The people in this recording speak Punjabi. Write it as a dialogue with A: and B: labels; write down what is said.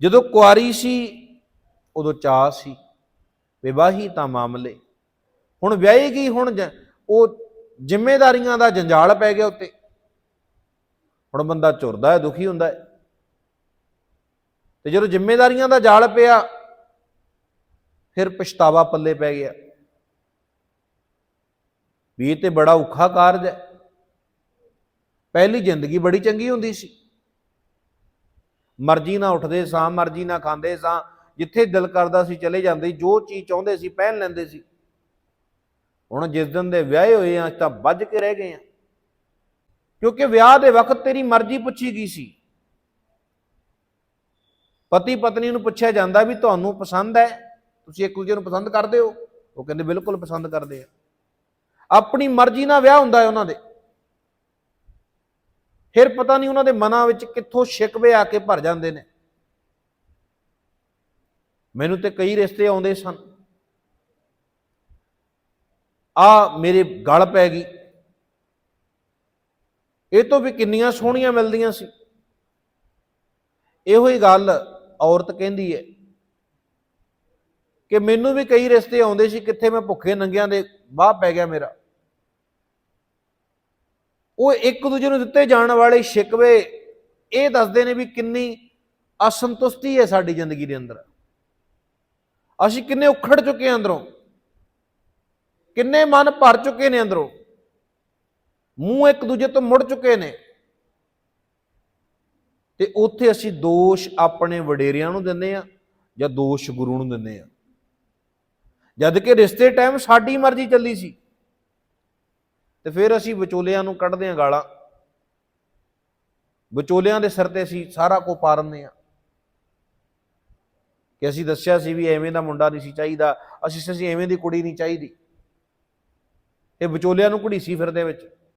A: ਜਦੋਂ ਕੁਆਰੀ ਸੀ, ਉਦੋਂ ਚਾਹ ਸੀ। ਵਿਵਾਹੀ ਤਾਂ ਮਾਮਲੇ। ਹੁਣ ਵਿਆਹੀ ਗਈ, ਹੁਣ ਜ- ਉਹ ਜ਼ਿੰਮੇਵਾਰੀਆਂ ਦਾ ਜੰਜਾਲ ਪੈ ਗਿਆ ਉੱਤੇ। ਹੁਣ ਬੰਦਾ ਝੁਰਦਾ ਹੈ, ਦੁਖੀ ਹੁੰਦਾ ਹੈ। ਤੇ ਜਦੋਂ ਜ਼ਿੰਮੇਵਾਰੀਆਂ ਦਾ ਜਾਲ ਪਿਆ, ਫਿਰ ਪਛਤਾਵਾ ਪੱਲੇ ਪੈ ਗਿਆ। ਵੀ ਇਹ ਤੇ ਬੜਾ ਔਖਾ ਕਾਰਜ ਹੈ। ਪਹਿਲੀ ਜ਼ਿੰਦਗੀ ਬੜੀ ਚੰਗੀ ਹੁੰਦੀ ਸੀ। ਮਰਜ਼ੀ ਨਾਲ ਉੱਠਦੇ ਸਾਂ, ਮਰਜ਼ੀ ਨਾਲ ਖਾਂਦੇ ਸਾਂ, ਜਿੱਥੇ ਦਿਲ ਕਰਦਾ ਸੀ ਚਲੇ ਜਾਂਦੇ, ਜੋ ਚੀਜ਼ ਚਾਹੁੰਦੇ ਸੀ ਪਹਿਨ ਲੈਂਦੇ ਸੀ। ਹੁਣ ਜਿਸ ਦਿਨ ਦੇ ਵਿਆਹੇ ਹੋਏ ਆ ਅਸੀਂ ਤਾਂ ਵੱਜ ਕੇ ਰਹਿ ਗਏ ਆ। ਕਿਉਂਕਿ ਵਿਆਹ ਦੇ ਵਕਤ ਤੇਰੀ ਮਰਜ਼ੀ ਪੁੱਛੀ ਗਈ ਸੀ। ਪਤੀ ਪਤਨੀ ਨੂੰ ਪੁੱਛਿਆ ਜਾਂਦਾ ਵੀ ਤੁਹਾਨੂੰ ਪਸੰਦ ਹੈ? ਤੁਸੀਂ ਇੱਕ ਦੂਜੇ ਨੂੰ ਪਸੰਦ ਕਰਦੇ ਹੋ? ਉਹ ਕਹਿੰਦੇ ਬਿਲਕੁਲ ਪਸੰਦ ਕਰਦੇ ਆ। ਆਪਣੀ ਮਰਜ਼ੀ ਨਾਲ ਵਿਆਹ ਹੁੰਦਾ ਹੈ ਉਹਨਾਂ ਦੇ। ਫਿਰ ਪਤਾ ਨਹੀਂ ਉਹਨਾਂ ਦੇ ਮਨਾਂ ਵਿੱਚ ਕਿੱਥੋਂ ਸ਼ਿਕਵੇ ਆ ਕੇ ਭਰ ਜਾਂਦੇ ਨੇ। ਮੈਨੂੰ ਤੇ ਕਈ ਰਿਸ਼ਤੇ ਆਉਂਦੇ ਸਨ। ਆ ਮੇਰੇ ਗਲ ਪੈ ਗਈ। ਇਹ ਤੋਂ ਵੀ ਕਿੰਨੀਆਂ ਸੋਹਣੀਆਂ ਮਿਲਦੀਆਂ ਸੀ। ਇਹੋ ਹੀ ਗੱਲ ਔਰਤ ਕਹਿੰਦੀ ਹੈ ਕਿ ਮੈਨੂੰ ਵੀ ਕਈ ਰਿਸ਼ਤੇ ਆਉਂਦੇ ਸੀ, ਕਿੱਥੇ ਮੈਂ ਭੁੱਖੇ ਨੰਗਿਆਂ ਦੇ ਬਾਹ ਪੈ ਗਿਆ ਮੇਰਾ। ਉਹ ਇੱਕ ਦੂਜੇ ਨੂੰ ਦਿੱਤੇ ਜਾਣ ਵਾਲੇ ਸ਼ਿਕਵੇ, ਇਹ ਦੱਸਦੇ ਨੇ ਵੀ ਕਿੰਨੀ ਅਸੰਤੁਸ਼ਟੀ ਹੈ ਸਾਡੀ ਜ਼ਿੰਦਗੀ ਦੇ ਅੰਦਰ। ਅਸੀਂ ਕਿੰਨੇ ਉਖੜ ਚੁੱਕੇ ਹਾਂ ਅੰਦਰੋਂ, ਕਿੰਨੇ ਮਨ ਭਰ ਚੁੱਕੇ ਨੇ ਅੰਦਰੋਂ, ਮੂੰਹ ਇੱਕ ਦੂਜੇ ਤੋਂ ਮੁੜ ਚੁੱਕੇ ਨੇ। ਤੇ ਉੱਥੇ ਅਸੀਂ ਦੋਸ਼ ਆਪਣੇ ਵਡੇਰਿਆਂ ਨੂੰ ਦਿੰਦੇ ਆ ਜਾਂ ਦੋਸ਼ ਗੁਰੂ ਨੂੰ ਦਿੰਦੇ ਆ ਜਦ ਕਿ ਰਿਸ਼ਤੇ ਟਾਈਮ ਸਾਡੀ ਮਰਜ਼ੀ ਚੱਲੀ ਸੀ। ਤੇ ਫਿਰ ਅਸੀਂ ਵਿਚੋਲਿਆਂ ਨੂੰ ਕੱਢਦੇ ਆ ਗਾਲਾਂ। ਵਿਚੋਲਿਆਂ ਦੇ ਸਿਰ ਤੇ ਅਸੀਂ ਸਾਰਾ ਕੁਝ ਪਾ ਦਿੰਦੇ ਕਿ ਅਸੀਂ ਦੱਸਿਆ ਸੀ ਵੀ ਐਵੇਂ ਦਾ ਮੁੰਡਾ ਨਹੀਂ ਸੀ ਚਾਹੀਦਾ, ਅਸੀਂ ਅਸੀਂ ਐਵੇਂ ਦੀ ਕੁੜੀ ਨਹੀਂ ਚਾਹੀਦੀ। ਇਹ ਵਿਚੋਲਿਆਂ ਨੂੰ ਘੜੀਸੀ ਫਿਰਦੇ ਵਿੱਚ।